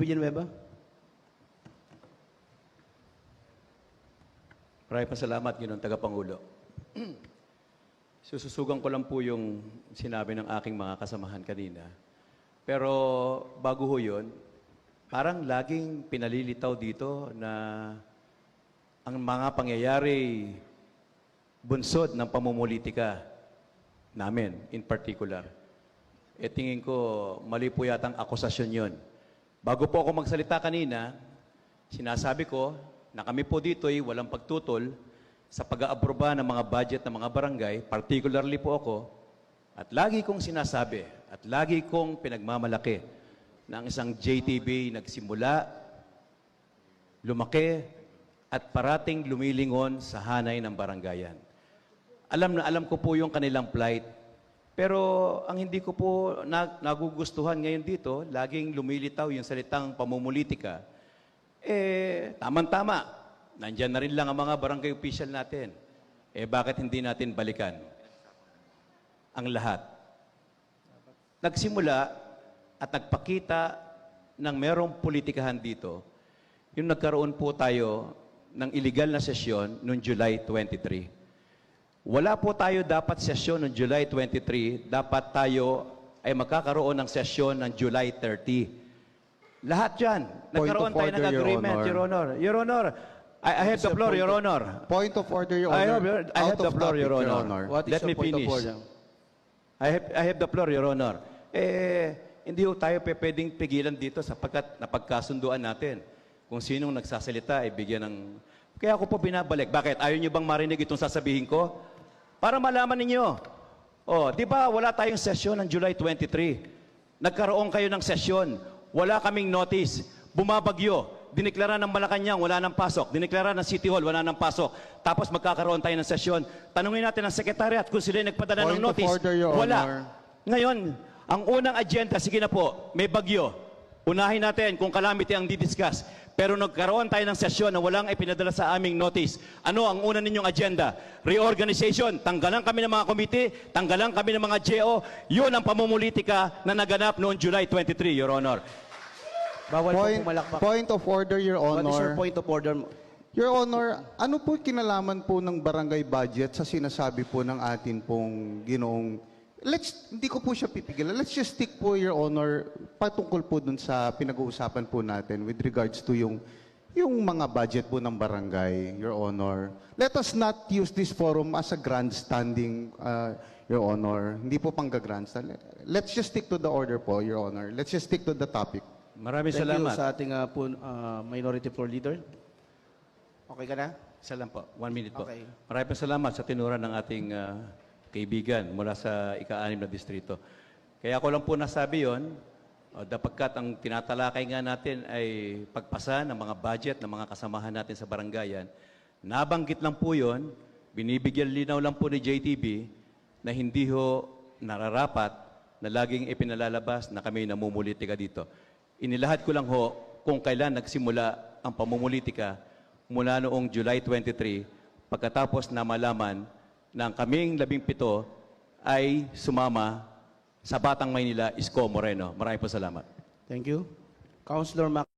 Villanueva. Maraming pasalamat, Ginoong Tagapangulo. Sususugan ko lang po yung sinabi ng aking mga kasamahan kanina. Pero bago ho yun, parang laging pinalilitaw dito na ang mga pangyayari bunsod ng pamumulitika namin in particular. E tingin ko, mali po yatang akusasyon yon. Bago po ako magsalita kanina, sinasabi ko na kami po dito ay walang pagtutol sa pag-aaproba ng mga budget ng mga barangay, particularly po ako, at lagi kong sinasabi at lagi kong pinagmamalaki na ang isang JTB nagsimula, lumaki, at parating lumilingon sa hanay ng barangayan. Alam na alam ko po yung kanilang plight, pero ang hindi ko po na, nagugustuhan ngayon dito, laging lumilitaw yung salitang pamumulitika, eh, tamang-tama. Nandyan na rin lang ang mga barangay official natin. Eh, bakit hindi natin balikan ang lahat? Nagsimula at nagpakita ng merong politikahan dito, yung nagkaroon po tayo ng illegal na sesyon noong July 23. Wala po tayo dapat sesyon noong July 23, dapat tayo ay magkakaroon ng sesyon ng July 30. Lahat yan. Nagkaroon tayo ng order, Your agreement, Honor. Your Honor. Your Honor, I, I have the floor, Your Honor. Point of order, Your I Honor. have, your- I have the floor, topic, Your Honor. What is Let me point of finish. order? I have, I have the floor, Your Honor. Eh, hindi ho tayo pwedeng pigilan dito sapagkat napagkasunduan natin. Kung sinong nagsasalita, ay bigyan ng... Kaya ako po binabalik. Bakit? Ayaw niyo bang marinig itong sasabihin ko? Para malaman ninyo. Oh, di ba wala tayong sesyon ng July 23? Nagkaroon kayo ng sesyon. Wala kaming notice. Bumabagyo. Dineklara ng Malacanang, wala nang pasok. Dineklara ng City Hall, wala nang pasok. Tapos magkakaroon tayo ng sesyon. Tanungin natin ang sekretariat kung sila nagpadala ng Point of notice. order, Your wala. Honor. Ngayon, ang unang agenda, sige na po, may bagyo. Unahin natin kung calamity ang didiscuss. Pero nagkaroon tayo ng sesyon na walang ipinadala sa aming notice. Ano ang una ninyong agenda? Reorganization. Tanggalan kami ng mga komite, tanggalan kami ng mga GO. Yun ang pamumulitika na naganap noong July 23, Your Honor. Bawal Point, po pumalakpak. point of order, Your What is your Honor. point of order? Your Honor, ano po kinalaman po ng barangay budget sa sinasabi po ng atin pong ginoong... Let's, hindi ko po siya pipigilan. Let's just stick po, Your Honor, patungkol po dun sa pinag-uusapan po natin with regards to yung yung mga budget po ng barangay, Your Honor. Let us not use this forum as a grandstanding, uh, Your Honor. Hindi po pang grandstand. Let's just stick to the order po, Your Honor. Let's just stick to the topic. Maraming Thank salamat. you sa ating uh, po, uh, minority floor leader. Okay ka na? Isa lang po. One minute po. Okay. Maraming salamat sa tinura ng ating ah, kaibigan mula sa ika-anim na distrito. Kaya ako lang po nasabi yon, uh, dapagkat ang tinatalakay nga natin ay pagpasa ng mga budget ng mga kasamahan natin sa barangayan. Nabanggit lang po yon, binibigyan linaw lang po ni JTB na hindi ho nararapat na laging ipinalalabas na kami namumulitika dito. Inilahad ko lang ho kung kailan nagsimula ang pamumulitika mula noong July 23 pagkatapos na malaman ang kaming labing pito ay sumama sa Batang Maynila, Isko Moreno. Maraming po salamat. Thank you. Councilor Mac